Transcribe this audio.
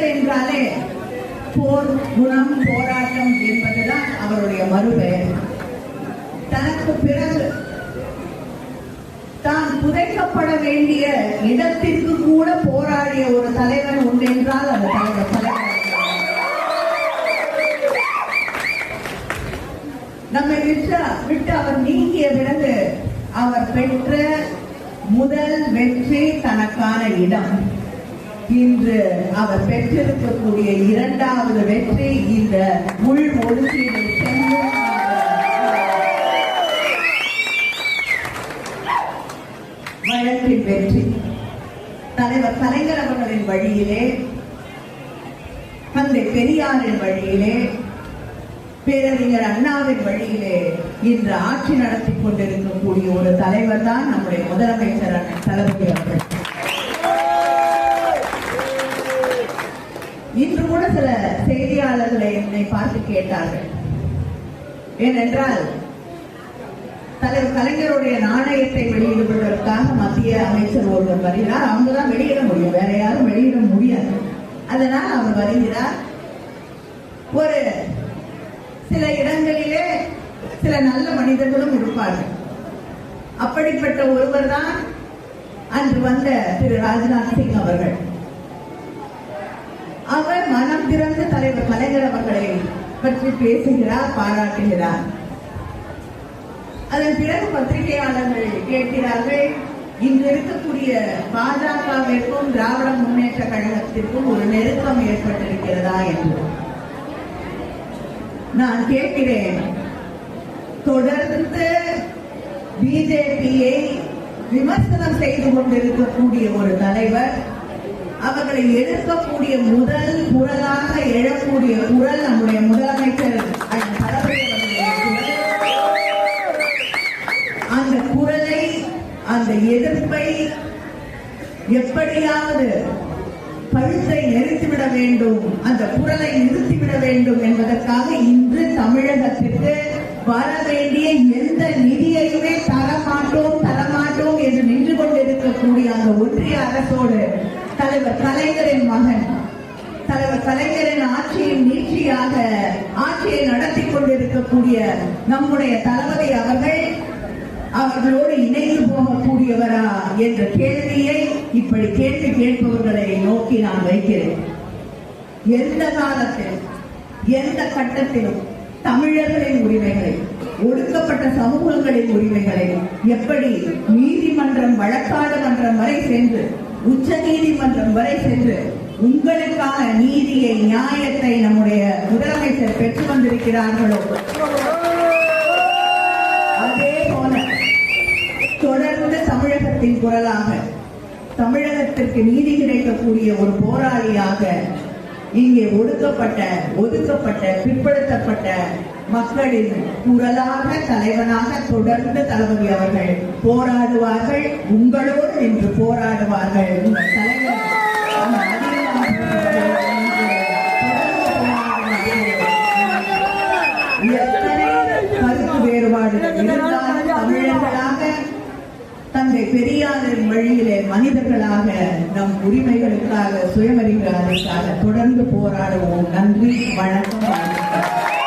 கலைஞர் என்றாலே போர் குணம் போராட்டம் என்பதுதான் அவருடைய மறுபெயர். தனக்கு பிறகு தான் புதைக்கப்பட வேண்டிய இடத்திற்கு கூட போராடிய ஒரு தலைவர் உண்டு என்றால் அந்த தலைவர் தலைவர் நம்மை விட்டு விட்டு அவர் நீங்கிய பிறகு அவர் பெற்ற முதல் வெற்றி தனக்கான இடம். இன்று அவர் பெற்றிருக்கக்கூடிய இரண்டாவது வெற்றி இந்த உள் ஒதுக்கீடு வழக்கின் வெற்றி. தலைவர் கலைஞர் அவர்களின் வழியிலே தந்தை பெரியாரின் வழியிலே பேரறிஞர் அண்ணாவின் வழியிலே இன்று ஆட்சி நடத்தி கொண்டிருக்கக்கூடிய ஒரு தலைவர் தான் நம்முடைய முதலமைச்சர் அண்ணன் தளபதி அவர்கள். சில செய்தியாளர்களை என்னை பார்த்து கேட்டார்கள். ஏனென்றால் தலைவர் கலைஞருடைய நாணயத்தை வெளியிடுவதற்காக மத்திய அமைச்சர் ஒருவர் வருகிறார். அவங்க தான் வெளியிட முடியும். வேற யாரும் வெளியிட முடியாது. அதனால் அவர் வருகிறார். ஒரு சில இடங்களிலே சில நல்ல மனிதர்களும் இருப்பார்கள். அப்படிப்பட்ட ஒருவர் தான் அன்று வந்த திரு ராஜ்நாத் சிங் அவர்கள். அவர் தலைவர் கலைஞர் அவர்களை பற்றி பேசுகிறார் பாராட்டுகிறார். அதன் பிறகு பத்திரிகையாளர்கள் கேட்கிறார்கள் இங்கு இருக்கக்கூடிய பாஜகவிற்கும் திராவிட முன்னேற்ற கழகத்திற்கும் ஒரு நெருக்கம் ஏற்பட்டிருக்கிறதா என்று. நான் கேட்கிறேன் தொடர்ந்து பிஜேபியை விமர்சனம் செய்து கொண்டிருக்கக்கூடிய ஒரு தலைவர் அவர்களை எதிர்க்கக்கூடிய முதல் குரலாக எழக்கூடிய குரல் நம்முடைய முதலமைச்சர் அந்த குரலை அந்த எதிர்ப்பை எப்படியாவது பழுத்தை நிறுத்திவிட வேண்டும் அந்த குரலை நிறுத்திவிட வேண்டும் என்பதற்காக இன்று தமிழகத்திற்கு வர வேண்டிய எந்த நிதியையுமே தரமாட்டோம் தரமாட்டோம் என்று நின்று கொண்டிருக்கக்கூடிய அந்த ஒன்றிய அரசோடு தலைவர் கலைஞரின் மகன். தலைவர் கலைஞரின் ஆட்சியின் நீட்சியாக ஆட்சியை நடத்தி கொண்டிருக்கக்கூடிய நம்முடைய தளபதி அவர்கள் அவர்களோடு இணைந்து போகக்கூடியவரா என்ற கேள்வியை இப்படி கேள்வி கேட்பவர்களை நோக்கி நான் வைக்கிறேன். எந்த காலத்திலும் எந்த கட்டத்திலும் தமிழர்களின் உரிமைகளை ஒடுக்கப்பட்ட சமூகங்களின் உரிமைகளை எப்படி நீதிமன்றம் வழக்காடு மன்றம் வரை சென்று உச்ச நீதிமன்றம் வரை சென்று உங்களுக்கான நீதியை நியாயத்தை நம்முடைய முதலமைச்சர் பெற்று வந்திருக்கிறார்களோ? அதே போல தொடர்ந்து தமிழகத்தின் குரலாக தமிழகத்திற்கு நீதி கிடைக்கக்கூடிய ஒரு போராளியாக இங்கே ஒடுக்கப்பட்ட ஒதுக்கப்பட்ட பிற்படுத்தப்பட்ட மக்களின் குரலாக தலைவனாக தொடர்ந்து தளபதி அவர்கள் போராடுவார்கள். உங்களோடு நின்று போராடுவார்கள். உங்கள் தலைவர் எத்தனை கருத்து வேறுபாடு இருந்தாலும் தமிழர்களாக தந்தை பெரியாரின் வழியிலே மனிதர்களாக நம் உரிமைகளுக்காக சுயமரியாதைக்காக தொடர்ந்து போராடுவோம் நன்றி வணக்கம் வாழ்த்துக்கள்.